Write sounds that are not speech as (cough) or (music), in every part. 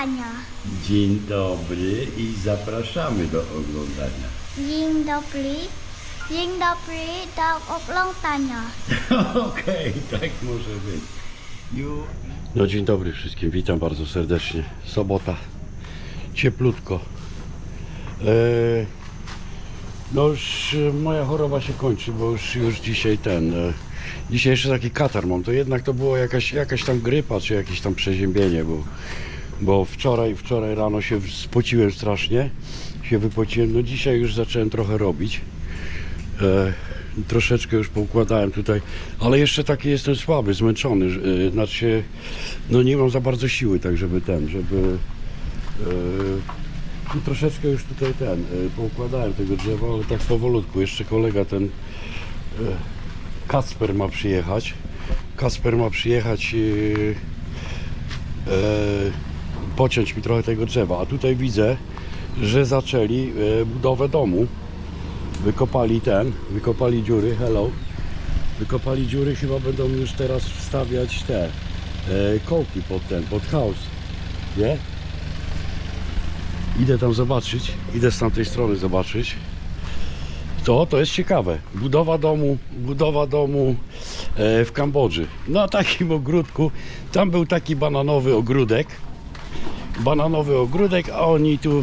oglądania. Dzień dobry i zapraszamy do oglądania. Dzień dobry. Dzień dobry do oglądania. (laughs) Okej, tak może być. Ju... No dzień dobry wszystkim, witam bardzo serdecznie. Sobota, cieplutko. E, no już e, moja choroba się kończy, bo już, już dzisiaj ten... E, dzisiaj jeszcze taki katar mam, to jednak to było jakaś, jakaś tam grypa, czy jakieś tam przeziębienie, bo, bo wczoraj, wczoraj rano się spociłem strasznie, się wypociłem, no dzisiaj już zacząłem trochę robić. E, troszeczkę już poukładałem tutaj, ale jeszcze taki jestem słaby, zmęczony. E, znaczy, no nie mam za bardzo siły, tak żeby ten, żeby. E, i troszeczkę już tutaj ten, e, poukładałem tego drzewa, ale tak powolutku. Jeszcze kolega ten e, Kasper ma przyjechać. Kasper ma przyjechać e, e, pociąć mi trochę tego drzewa. A tutaj widzę, że zaczęli e, budowę domu. Wykopali ten, wykopali dziury, hello. Wykopali dziury, chyba będą już teraz wstawiać te e, kołki pod ten, pod house. Nie? Idę tam zobaczyć, idę z tamtej strony zobaczyć. To, to jest ciekawe. Budowa domu, budowa domu e, w Kambodży. Na takim ogródku. Tam był taki bananowy ogródek. Bananowy ogródek, a oni tu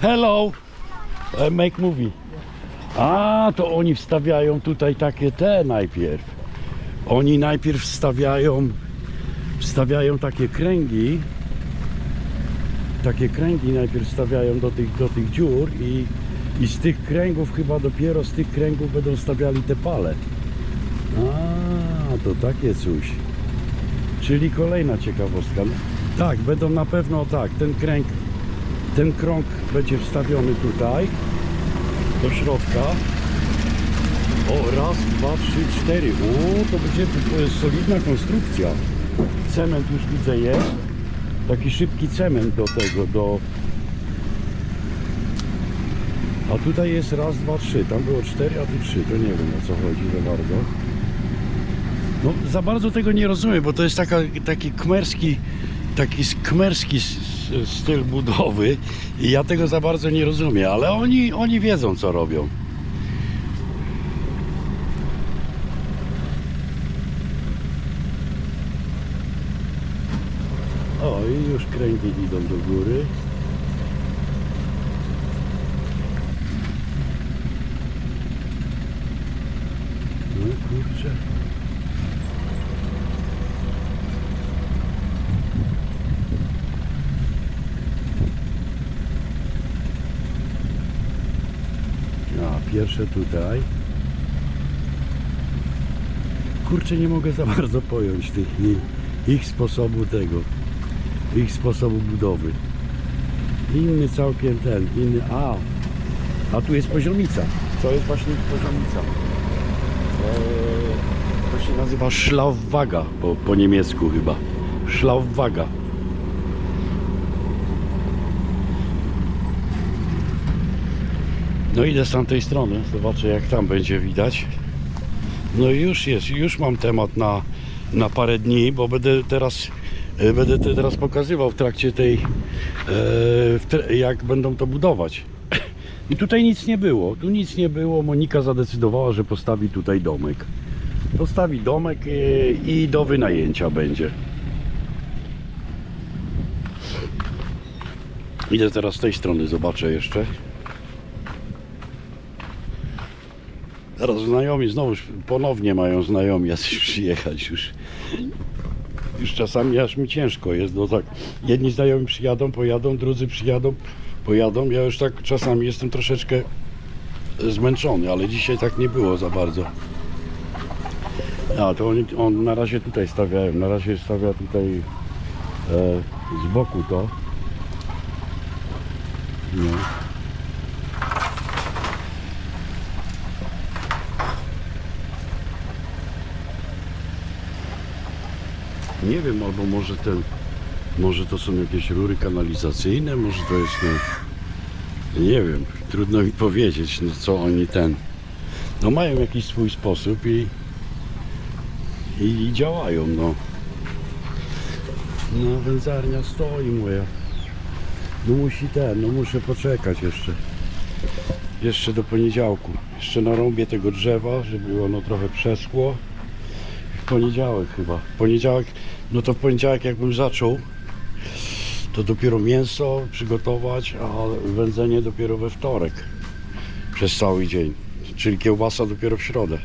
Hello! E, Make movie. A, to oni wstawiają tutaj takie te najpierw. Oni najpierw wstawiają wstawiają takie kręgi. Takie kręgi najpierw wstawiają do tych, do tych dziur i, i z tych kręgów chyba dopiero z tych kręgów będą stawiali te pale. A, to takie coś. Czyli kolejna ciekawostka. Tak, będą na pewno tak, ten kręg, ten krąg będzie wstawiony tutaj do środka. O, raz, dwa, trzy, cztery. O, to będzie solidna konstrukcja. Cement już widzę jest. Taki szybki cement do tego, do... A tutaj jest raz, dwa, trzy. Tam było cztery, a tu trzy. To nie wiem o co chodzi za bardzo. No, za bardzo tego nie rozumiem, bo to jest taka, taki kmerski, taki kmerski s- s- styl budowy i ja tego za bardzo nie rozumiem, ale oni, oni wiedzą co robią. O, i już kręgi idą do góry. No kurczę. Pierwsze tutaj. Kurczę, nie mogę za bardzo pojąć tych ich, sposobu tego, ich sposobu budowy. Inny całkiem ten, inny, a, a tu jest poziomica. To jest właśnie poziomica. Eee, to się nazywa Schlauwaga po, po niemiecku chyba. Schlauwaga. No idę z tamtej strony, zobaczę jak tam będzie widać. No i już jest, już mam temat na, na parę dni, bo będę teraz e, będę te teraz pokazywał w trakcie tej e, jak będą to budować. I tutaj nic nie było, tu nic nie było. Monika zadecydowała, że postawi tutaj domek. Postawi domek e, i do wynajęcia będzie. Idę teraz z tej strony, zobaczę jeszcze. Teraz znajomi znowu ponownie mają znajomi jacyś przyjechać już. Już czasami aż mi ciężko jest, bo tak jedni znajomi przyjadą, pojadą, drudzy przyjadą, pojadą. Ja już tak czasami jestem troszeczkę zmęczony, ale dzisiaj tak nie było za bardzo. A to oni on na razie tutaj stawiają, na razie stawia tutaj e, z boku to. No. Nie wiem, albo może ten, może to są jakieś rury kanalizacyjne, może to jest, no, nie wiem, trudno mi powiedzieć, no, co oni ten, no mają jakiś swój sposób i, i, i działają, no. No wędzarnia stoi moja. No musi ten, no muszę poczekać jeszcze. Jeszcze do poniedziałku. Jeszcze narąbię tego drzewa, żeby ono trochę przeschło. W poniedziałek chyba. Poniedziałek, no to w poniedziałek jakbym zaczął, to dopiero mięso przygotować, a wędzenie dopiero we wtorek. Przez cały dzień. Czyli kiełbasa dopiero w środę.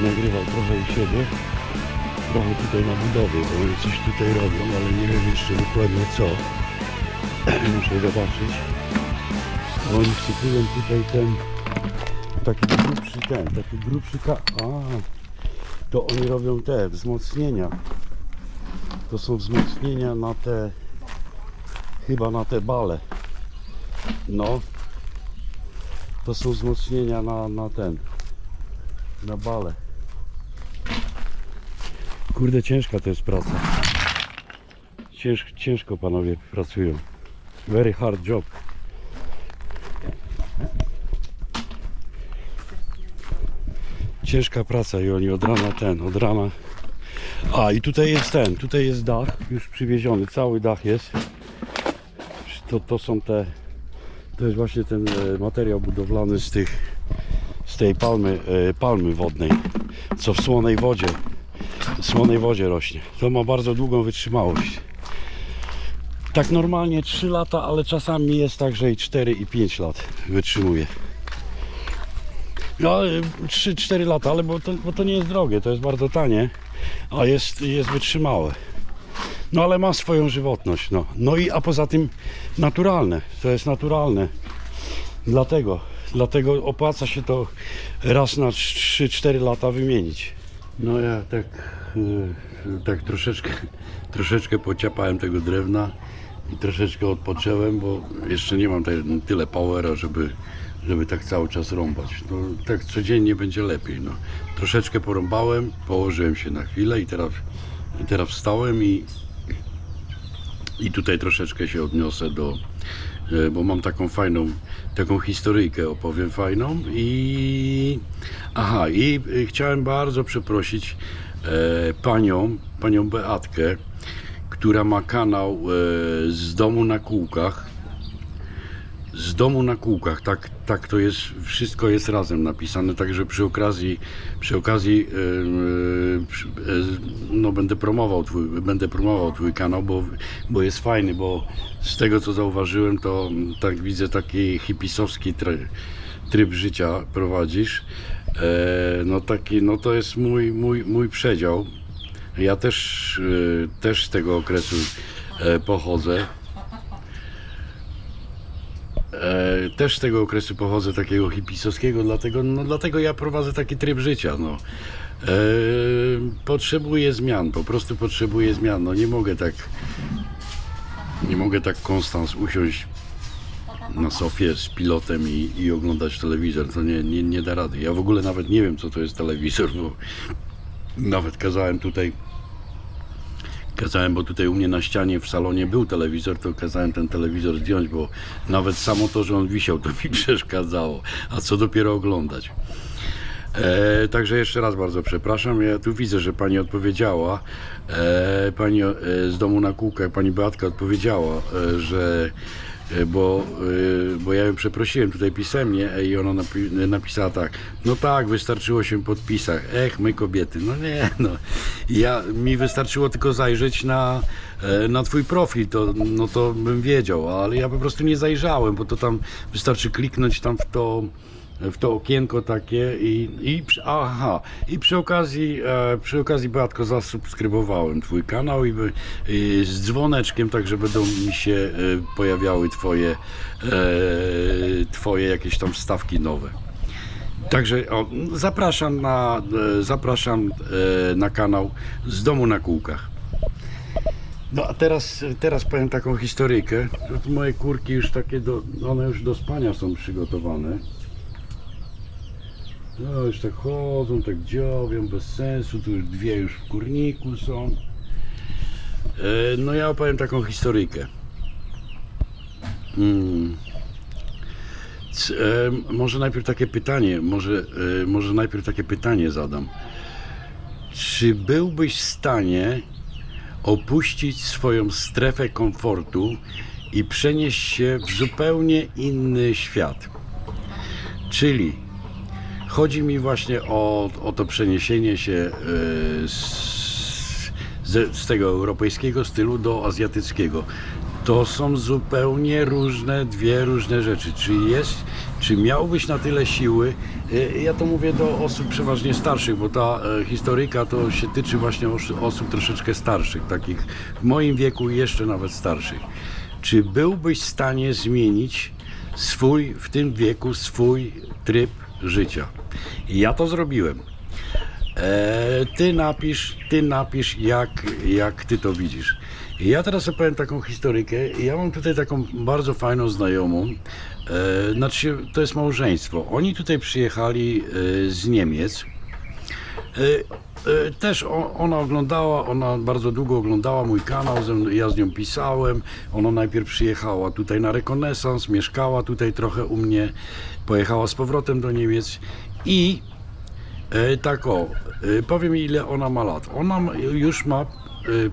Nagrywał trochę u siebie, trochę tutaj na budowie, bo oni coś tutaj robią, ale nie wiem jeszcze dokładnie co. (clears throat) Muszę zobaczyć. Bo oni wsypują tutaj ten taki grubszy ten, taki grubszy ka... A, to oni robią te wzmocnienia. To są wzmocnienia na te chyba na te bale. No. To są wzmocnienia na, na ten na bale. Kurde, ciężka to jest praca. Cięż, ciężko panowie pracują. Very hard job. Ciężka praca i oni od rana ten, od rana. A i tutaj jest ten, tutaj jest dach już przywieziony, cały dach jest. To, to są te, to jest właśnie ten e, materiał budowlany z tych z tej palmy, e, palmy wodnej, co w słonej wodzie, słonej wodzie rośnie. To ma bardzo długą wytrzymałość. Tak normalnie 3 lata, ale czasami jest tak, że i 4 i 5 lat wytrzymuje. No, 3-4 lata, ale bo to, bo to nie jest drogie, to jest bardzo tanie, a jest, jest wytrzymałe. No ale ma swoją żywotność. No. no i a poza tym naturalne, to jest naturalne. Dlatego, dlatego opłaca się to raz na 3-4 lata wymienić. No ja tak, tak troszeczkę, troszeczkę pociapałem tego drewna i troszeczkę odpocząłem, bo jeszcze nie mam tyle powera, żeby, żeby tak cały czas rąbać. No, tak codziennie będzie lepiej. No. Troszeczkę porąbałem, położyłem się na chwilę i teraz, i teraz wstałem i, i tutaj troszeczkę się odniosę do, e, bo mam taką fajną, taką historyjkę opowiem fajną i aha i y, chciałem bardzo przeprosić e, panią, panią Beatkę, która ma kanał e, z domu na kółkach. Z domu na kółkach, tak, tak to jest, wszystko jest razem napisane, także przy okazji, przy okazji yy, no będę promował twój, będę promował twój kanał, bo, bo jest fajny, bo z tego co zauważyłem, to tak widzę taki hipisowski tryb, tryb życia prowadzisz. E, no taki, no to jest mój, mój, mój przedział. Ja też, e, też z tego okresu e, pochodzę. E, też z tego okresu pochodzę takiego hipisowskiego, dlatego, no, dlatego ja prowadzę taki tryb życia. No. E, potrzebuję zmian, po prostu potrzebuję zmian. No, nie mogę tak nie mogę tak konstans usiąść na sofie z pilotem i, i oglądać telewizor. To nie, nie, nie da rady. Ja w ogóle nawet nie wiem, co to jest telewizor, bo nawet kazałem tutaj Kazałem, bo tutaj u mnie na ścianie w salonie był telewizor, to kazałem ten telewizor zdjąć, bo nawet samo to, że on wisiał, to mi (laughs) przeszkadzało. A co dopiero oglądać. E, także jeszcze raz bardzo przepraszam. Ja tu widzę, że pani odpowiedziała. E, pani e, z domu na kółkach, pani Beatka odpowiedziała, e, że bo, e, bo ja ją przeprosiłem tutaj pisemnie e, i ona napi napisała tak, no tak, wystarczyło się podpisach, ech, my kobiety, no nie, (laughs) no, ja, mi wystarczyło tylko zajrzeć na, e, na twój profil, to, no to bym wiedział, ale ja po prostu nie zajrzałem, bo to tam wystarczy kliknąć tam w to, w to okienko takie i, i aha, i przy okazji, e, przy okazji Beatko zasubskrybowałem twój kanał i, i z dzwoneczkiem, tak że będą mi się e, pojawiały twoje, e, twoje jakieś tam wstawki nowe. Także o, zapraszam na, e, zapraszam e, na kanał z domu na kółkach. No a teraz, teraz powiem taką historyjkę. Moje kurki już takie, do, one już do spania są przygotowane. No już tak chodzą, tak dziobią, bez sensu. Tu już dwie już w kurniku są. E, No ja opowiem taką historyjkę. Mm. C- e, Może najpierw takie pytanie, może, e, może najpierw takie pytanie zadam. Czy byłbyś w stanie opuścić swoją strefę komfortu i przenieść się w zupełnie inny świat? Czyli chodzi mi właśnie o, o to przeniesienie się e, z, z, tego europejskiego stylu do azjatyckiego. To są zupełnie różne, dwie różne rzeczy. Czy jest, czy miałbyś na tyle siły? E, Ja to mówię do osób przeważnie starszych, bo ta e, historyjka to się tyczy właśnie os- osób troszeczkę starszych, takich w moim wieku jeszcze nawet starszych. Czy byłbyś w stanie zmienić swój, w tym wieku, swój tryb życia? I ja to zrobiłem. E, ty napisz, ty napisz, jak, jak ty to widzisz. I ja teraz opowiem taką historykę. Ja mam tutaj taką bardzo fajną znajomą. E, znaczy, to jest małżeństwo. Oni tutaj przyjechali e, z Niemiec. E, e, Też ona oglądała, ona bardzo długo oglądała mój kanał, ja z nią pisałem. Ona najpierw przyjechała tutaj na rekonesans, mieszkała tutaj trochę u mnie, pojechała z powrotem do Niemiec i E, tak o, e, powiem ile ona ma lat. Ona już ma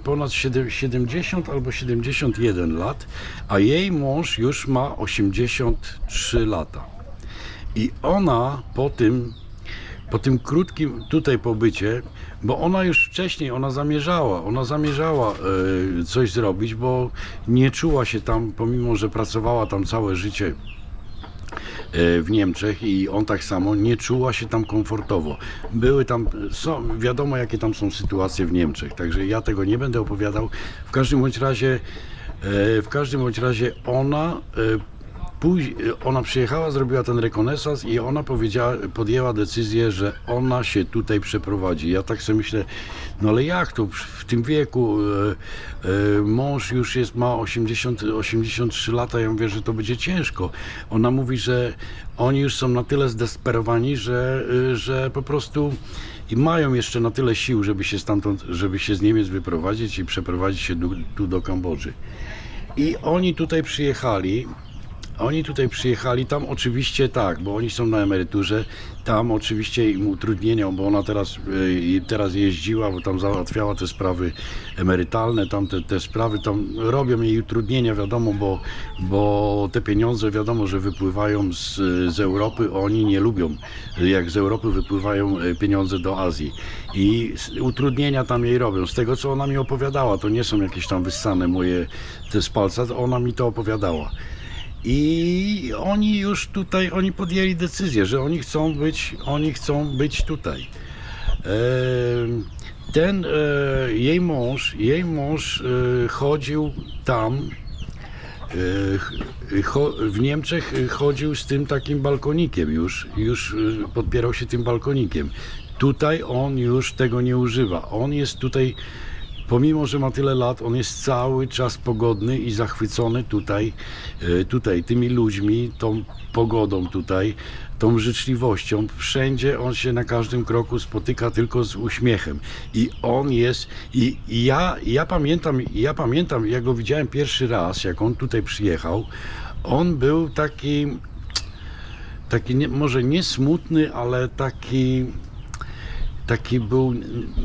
ponad siedem- 70 albo 71 lat, a jej mąż już ma 83 lata. I ona po tym, po tym krótkim tutaj pobycie, bo ona już wcześniej, ona zamierzała, ona zamierzała e, coś zrobić, bo nie czuła się tam, pomimo że pracowała tam całe życie e, w Niemczech i on tak samo nie czuła się tam komfortowo. Były tam, są, wiadomo jakie tam są sytuacje w Niemczech, także ja tego nie będę opowiadał. W każdym bądź razie, e, w każdym bądź razie ona e, Póź- ona przyjechała, zrobiła ten rekonesans i ona powiedziała, podjęła decyzję, że ona się tutaj przeprowadzi. Ja tak sobie myślę, no ale jak to w tym wieku e, e, mąż już jest, ma 80, 83 lata, ja mówię, że to będzie ciężko. Ona mówi, że oni już są na tyle zdesperowani, że, e, że po prostu i mają jeszcze na tyle sił, żeby się stamtąd, żeby się z Niemiec wyprowadzić i przeprowadzić się tu do Kambodży. I oni tutaj przyjechali. Oni tutaj przyjechali, tam oczywiście tak, bo oni są na emeryturze, tam oczywiście im utrudnienia, bo ona teraz, y, teraz jeździła, bo tam załatwiała te sprawy emerytalne, tam te, te sprawy, tam robią jej utrudnienia, wiadomo, bo, bo te pieniądze wiadomo, że wypływają z, z Europy, oni nie lubią, jak z Europy wypływają y, pieniądze do Azji i utrudnienia tam jej robią. Z tego, co ona mi opowiadała, to nie są jakieś tam wyssane moje te z palca, ona mi to opowiadała. I oni już tutaj, oni podjęli decyzję, że oni chcą być, oni chcą być tutaj. Ten, e, jej mąż, jej mąż e, chodził tam, e, w Niemczech chodził z tym takim balkonikiem już, już podpierał się tym balkonikiem. Tutaj on już tego nie używa. On jest tutaj, pomimo że ma tyle lat, on jest cały czas pogodny i zachwycony tutaj, e, tutaj tymi ludźmi, tą pogodą tutaj, tą życzliwością. Wszędzie on się na każdym kroku spotyka tylko z uśmiechem. I on jest, i, i ja, ja pamiętam, ja pamiętam, jak go widziałem pierwszy raz, jak on tutaj przyjechał, on był taki, taki nie, może nie smutny, ale taki, taki był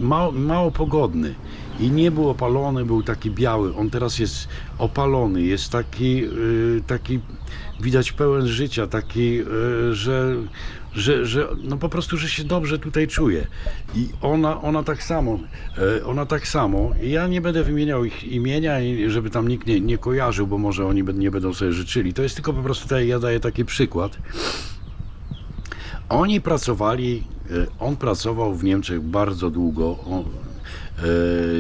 mało, mało pogodny i nie był opalony, był taki biały. On teraz jest opalony, jest taki, y, taki widać pełen życia, taki, y, że, że, że no po prostu, że się dobrze tutaj czuje. I ona, ona tak samo, y, ona tak samo. Ja nie będę wymieniał ich imienia, żeby tam nikt nie, nie kojarzył, bo może oni nie będą sobie życzyli. To jest tylko po prostu, tutaj ja daję taki przykład. Oni pracowali, on pracował w Niemczech bardzo długo, on,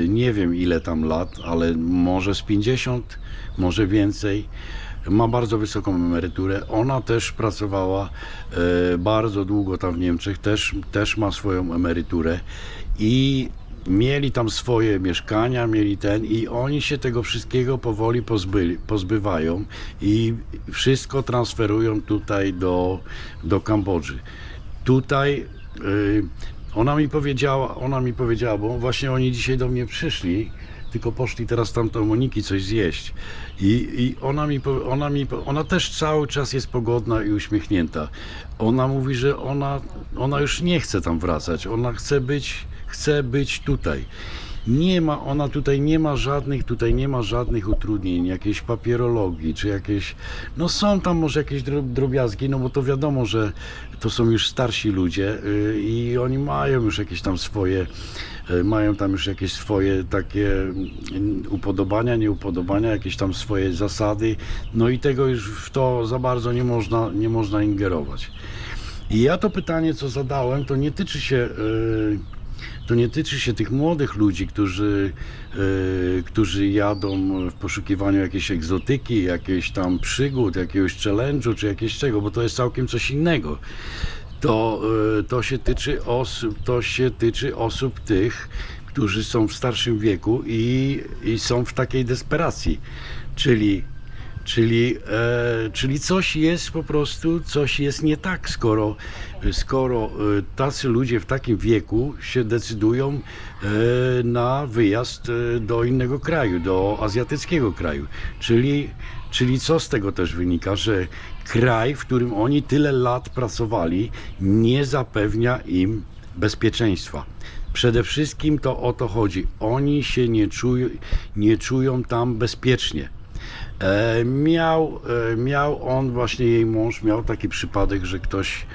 nie wiem ile tam lat, ale może z 50, może więcej. Ma bardzo wysoką emeryturę. Ona też pracowała e, bardzo długo tam w Niemczech, też, też ma swoją emeryturę i mieli tam swoje mieszkania, mieli ten i oni się tego wszystkiego powoli pozbywają i wszystko transferują tutaj do, do Kambodży. Tutaj y, ona mi powiedziała, ona mi powiedziała, bo właśnie oni dzisiaj do mnie przyszli, tylko poszli teraz tam do Moniki coś zjeść. I, i ona, mi, ona mi, ona też cały czas jest pogodna i uśmiechnięta. Ona mówi, że ona, ona już nie chce tam wracać, ona chce być, chce być tutaj. Nie ma, ona tutaj nie ma żadnych, tutaj nie ma żadnych utrudnień, jakiejś papierologii, czy jakieś, no są tam może jakieś dro- drobiazgi, no bo to wiadomo, że to są już starsi ludzie y, i oni mają już jakieś tam swoje, y, mają tam już jakieś swoje takie mm, upodobania, nieupodobania, jakieś tam swoje zasady, no i tego już w to za bardzo nie można, nie można ingerować. I ja to pytanie, co zadałem, to nie tyczy się, y, to nie tyczy się tych młodych ludzi, którzy, y, którzy jadą w poszukiwaniu jakiejś egzotyki, jakiejś tam przygód, jakiegoś challenge'u, czy jakieś czego, bo to jest całkiem coś innego. To, y, to, się tyczy osób, to się tyczy osób tych, którzy są w starszym wieku i, i są w takiej desperacji. Czyli Czyli, e, czyli coś jest po prostu, coś jest nie tak, skoro, skoro e, tacy ludzie w takim wieku się decydują e, na wyjazd e, do innego kraju, do azjatyckiego kraju. Czyli, czyli co z tego też wynika, że kraj, w którym oni tyle lat pracowali, nie zapewnia im bezpieczeństwa. Przede wszystkim to o to chodzi. Oni się nie czują, nie czują tam bezpiecznie. E, miał, e, miał on, właśnie jej mąż, miał taki przypadek, że ktoś,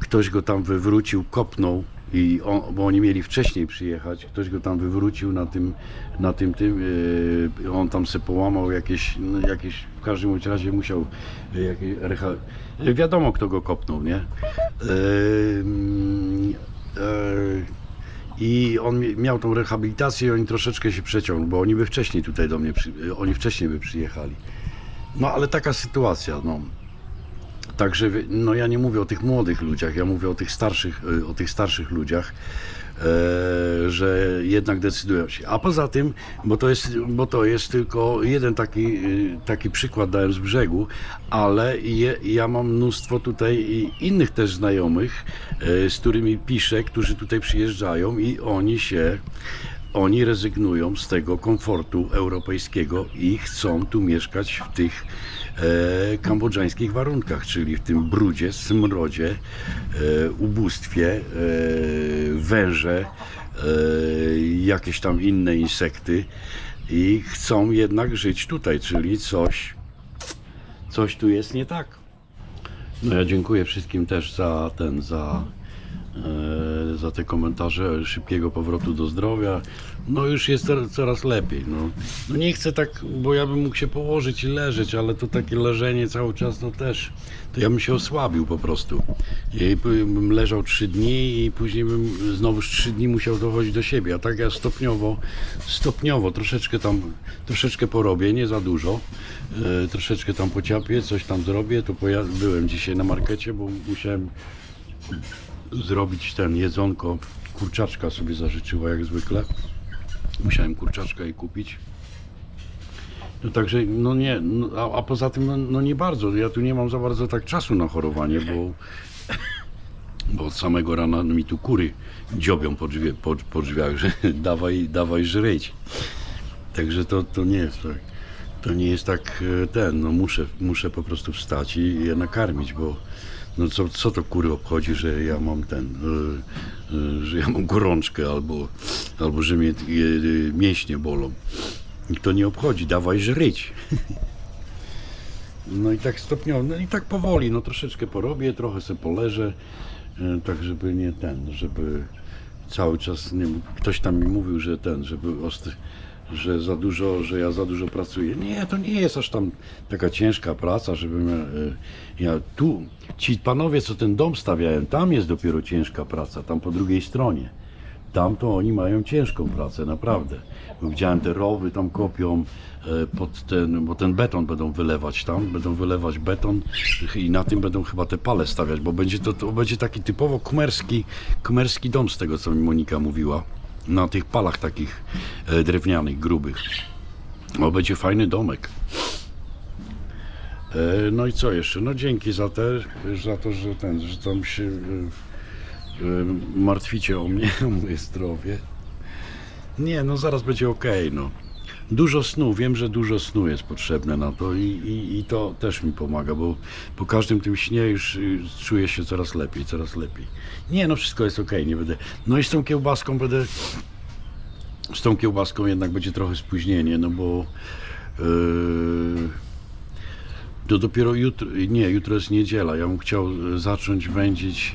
ktoś go tam wywrócił, kopnął i on, bo oni mieli wcześniej przyjechać, ktoś go tam wywrócił na tym, na tym, tym e, on tam se połamał jakieś, no, jakieś w każdym razie musiał jakieś wiadomo kto go kopnął, nie? E, i on mi- miał tą rehabilitację i oni troszeczkę się przeciągnął, bo oni by wcześniej tutaj do mnie, przy, oni wcześniej by przyjechali. No ale taka sytuacja, no. Także, no ja nie mówię o tych młodych ludziach, ja mówię o tych starszych, y, o tych starszych ludziach, że jednak decydują się. A poza tym, bo to jest, bo to jest tylko jeden taki, y, taki przykład dałem z brzegu, ale je, ja mam mnóstwo tutaj innych też znajomych, e, z którymi piszę, którzy tutaj przyjeżdżają i oni się oni rezygnują z tego komfortu europejskiego i chcą tu mieszkać w tych e, kambodżańskich warunkach, czyli w tym brudzie, smrodzie, e, ubóstwie, e, węże, e, jakieś tam inne insekty i chcą jednak żyć tutaj, czyli coś, coś tu jest nie tak. No ja dziękuję wszystkim też za ten, za, za te komentarze szybkiego powrotu do zdrowia. No już jest coraz, lepiej. No. no nie chcę tak, bo ja bym mógł się położyć i leżeć, ale to takie leżenie cały czas to też, to ja bym się osłabił po prostu. I bym leżał trzy dni i później bym znowu trzy dni musiał dochodzić do siebie. A tak ja stopniowo, stopniowo troszeczkę tam, troszeczkę porobię, nie za dużo. E, troszeczkę tam pociapię, coś tam zrobię. To byłem dzisiaj na markecie, bo musiałem zrobić ten jedzonko. Kurczaczka sobie zażyczyła jak zwykle. Musiałem kurczaczka jej kupić. No także, no nie, no, a, a poza tym, no, no nie bardzo. Ja tu nie mam za bardzo tak czasu na chorowanie, bo, bo od samego rana mi tu kury dziobią po, drzwi, po, po drzwiach, że (laughs) dawaj, dawaj żryć. Także to, to nie jest tak. To nie jest tak e, ten, no muszę, muszę po prostu wstać i je nakarmić, bo no co, co to kury obchodzi, że ja mam ten, e, e, że ja mam gorączkę albo, albo że mnie e, mięśnie bolą. Nikt to nie obchodzi, dawaj żryć. (laughs) No i tak stopniowo, no i tak powoli, no troszeczkę porobię, trochę sobie poleżę, tak żeby nie ten, żeby cały czas, nie, ktoś tam mi mówił, że ten, żeby ostry, że za dużo, że ja za dużo pracuję. Nie, to nie jest aż tam taka ciężka praca, żebym ja, e, ja tu, ci panowie, co ten dom stawiają, tam jest dopiero ciężka praca, tam po drugiej stronie. Tam to oni mają ciężką pracę, naprawdę. Widziałem te rowy tam kopią e, pod ten, bo ten beton będą wylewać tam, będą wylewać beton i na tym będą chyba te pale stawiać, bo będzie to, to będzie taki typowo kmerski, kmerski dom z tego co mi Monika mówiła. Na tych palach takich e, drewnianych, grubych. O, będzie fajny domek. E, No i co jeszcze? No dzięki za, te, za to, że ten, że tam się e, martwicie o mnie, (laughs) o moje zdrowie. Nie, no zaraz będzie ok, no. Dużo snu, wiem, że dużo snu jest potrzebne na to i, i, i to też mi pomaga, bo po każdym tym śnie już y, czuję się coraz lepiej, coraz lepiej. Nie, no wszystko jest ok, nie będę. No i z tą kiełbaską będę. Z tą kiełbaską jednak będzie trochę spóźnienie, no bo. Yy, to dopiero jutro, nie, jutro jest niedziela. Ja bym chciał e, zacząć wędzić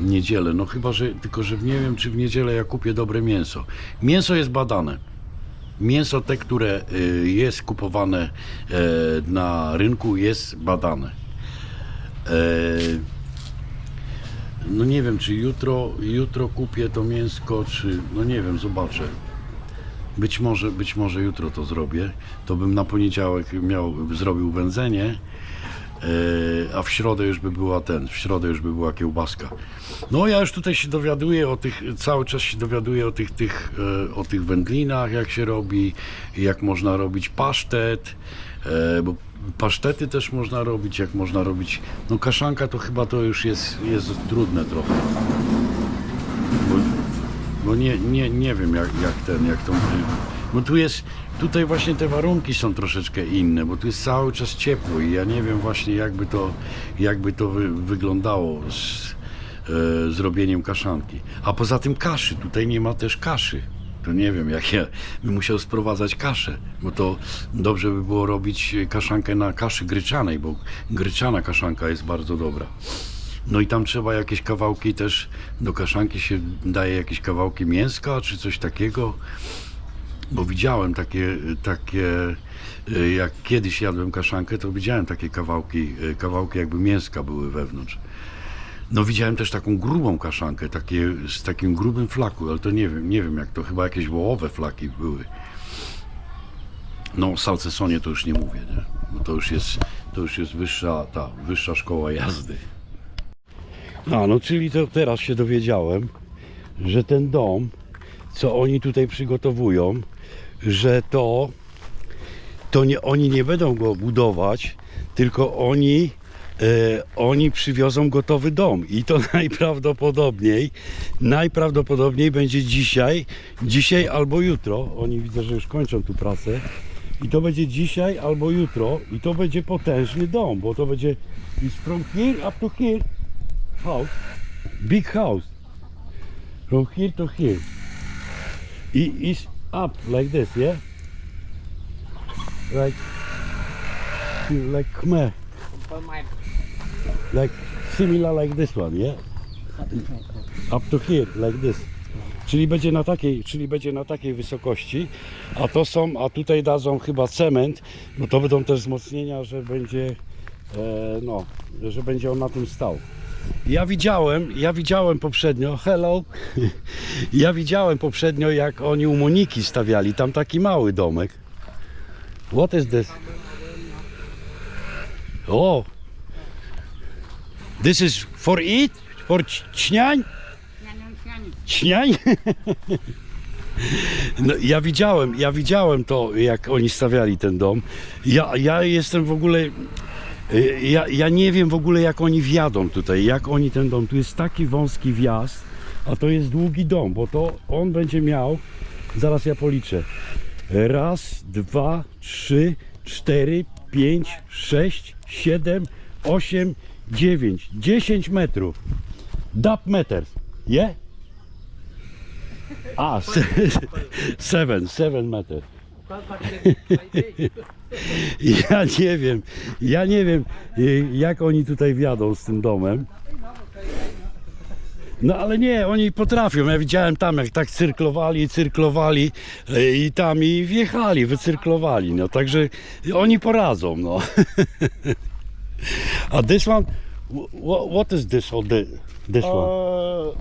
niedzielę. No chyba, że tylko, że nie wiem, czy w niedzielę ja kupię dobre mięso. Mięso jest badane. Mięso te, które y, jest kupowane e, na rynku jest badane. E, No nie wiem, czy jutro, jutro kupię to mięsko, czy no nie wiem, zobaczę. Być może, być może jutro to zrobię. To bym na poniedziałek miał, zrobił wędzenie, a w środę już by była ten, w środę już by była kiełbaska. No ja już tutaj się dowiaduję o tych, cały czas się dowiaduję o tych, tych, e, o tych wędlinach, jak się robi, jak można robić pasztet, e, bo pasztety też można robić, jak można robić, no kaszanka to chyba to już jest, jest trudne trochę. Bo, bo nie, nie, nie wiem jak, jak ten, jak to. Bo tu jest, tutaj właśnie te warunki są troszeczkę inne, bo tu jest cały czas ciepło i ja nie wiem właśnie jakby to, jakby to wy, wyglądało z e, zrobieniem kaszanki. A poza tym kaszy, tutaj nie ma też kaszy. To nie wiem, jak ja bym musiał sprowadzać kaszę, bo to dobrze by było robić kaszankę na kaszy gryczanej, bo gryczana kaszanka jest bardzo dobra. No i tam trzeba jakieś kawałki też, do kaszanki się daje jakieś kawałki mięska czy coś takiego. Bo widziałem takie, takie y, jak kiedyś jadłem kaszankę, to widziałem takie kawałki, y, kawałki jakby mięska były wewnątrz. No widziałem też taką grubą kaszankę, takie, z takim grubym flaku, ale to nie wiem, nie wiem jak to, chyba jakieś wołowe flaki były. No o salcesonie to już nie mówię, nie? Bo to już jest, to już jest wyższa, ta, wyższa szkoła jazdy. A, no czyli to teraz się dowiedziałem, że ten dom, co oni tutaj przygotowują, że to, to nie, oni nie będą go budować, tylko oni, e, oni przywiozą gotowy dom i to (laughs) najprawdopodobniej, najprawdopodobniej będzie dzisiaj, dzisiaj albo jutro. Oni widzę, że już kończą tu pracę. I to będzie dzisiaj albo jutro i to będzie potężny dom, bo to będzie is from here up to here house, big house. From here to here. It is up like this, yeah? Like, like Khmer, like similar like this one, yeah? Up to here, like this. Czyli będzie na takiej, czyli będzie na takiej wysokości, a to są, a tutaj dadzą chyba cement, no to będą też wzmocnienia, że będzie, e, no, że będzie on na tym stał. Ja widziałem, ja widziałem poprzednio, hello, (laughs) ja widziałem poprzednio jak oni u Moniki stawiali, tam taki mały domek. What is this? O! This is for eat? For ćniań? Ćniań? (laughs) No, ja widziałem, ja widziałem to, jak oni stawiali ten dom. Ja, ja jestem w ogóle. Y, Ja, ja nie wiem w ogóle, jak oni wjadą tutaj, jak oni ten dom. Tu jest taki wąski wjazd, a to jest długi dom, bo to on będzie miał. Zaraz ja policzę. Raz, dwa, trzy, cztery, pięć, sześć, siedem, osiem, dziewięć, dziesięć metrów. Dub meters. Yeah? A, (laughs) se- seven, seven meters. Ja nie wiem, ja nie wiem, y, jak oni tutaj wjadą z tym domem. No ale nie, oni potrafią. Ja widziałem tam, jak tak cyrklowali, cyrklowali y, i tam i wjechali, wycyrklowali. No także oni poradzą, no. (laughs) A this one, what, what is this or this one? Uh,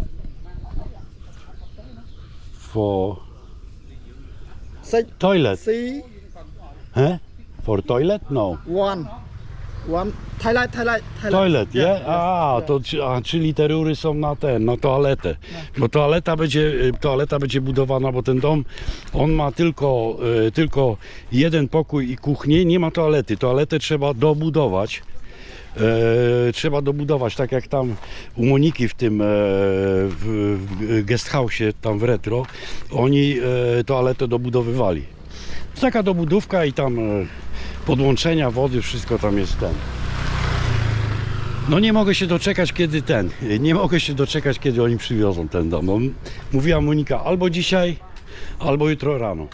For six, toilet, C, huh? For toilet? No. one. One. Thailand, Thailand, Thailand. Toilet, Yeah, nie? A, to, czy- a, czyli te rury są na ten, na toaletę. Bo toaleta będzie, y, toaleta będzie budowana, bo ten dom, on ma tylko, y, tylko jeden pokój i kuchnię, nie ma toalety. Toaletę trzeba dobudować. E, trzeba dobudować, tak jak tam u Moniki w tym e, w, w tam w retro, oni e, toaletę dobudowywali. Taka dobudówka i tam e, podłączenia wody, wszystko tam jest ten. No nie mogę się doczekać kiedy ten, nie mogę się doczekać kiedy oni przywiozą ten dom. Bo Mówiła Monika albo dzisiaj, albo jutro rano.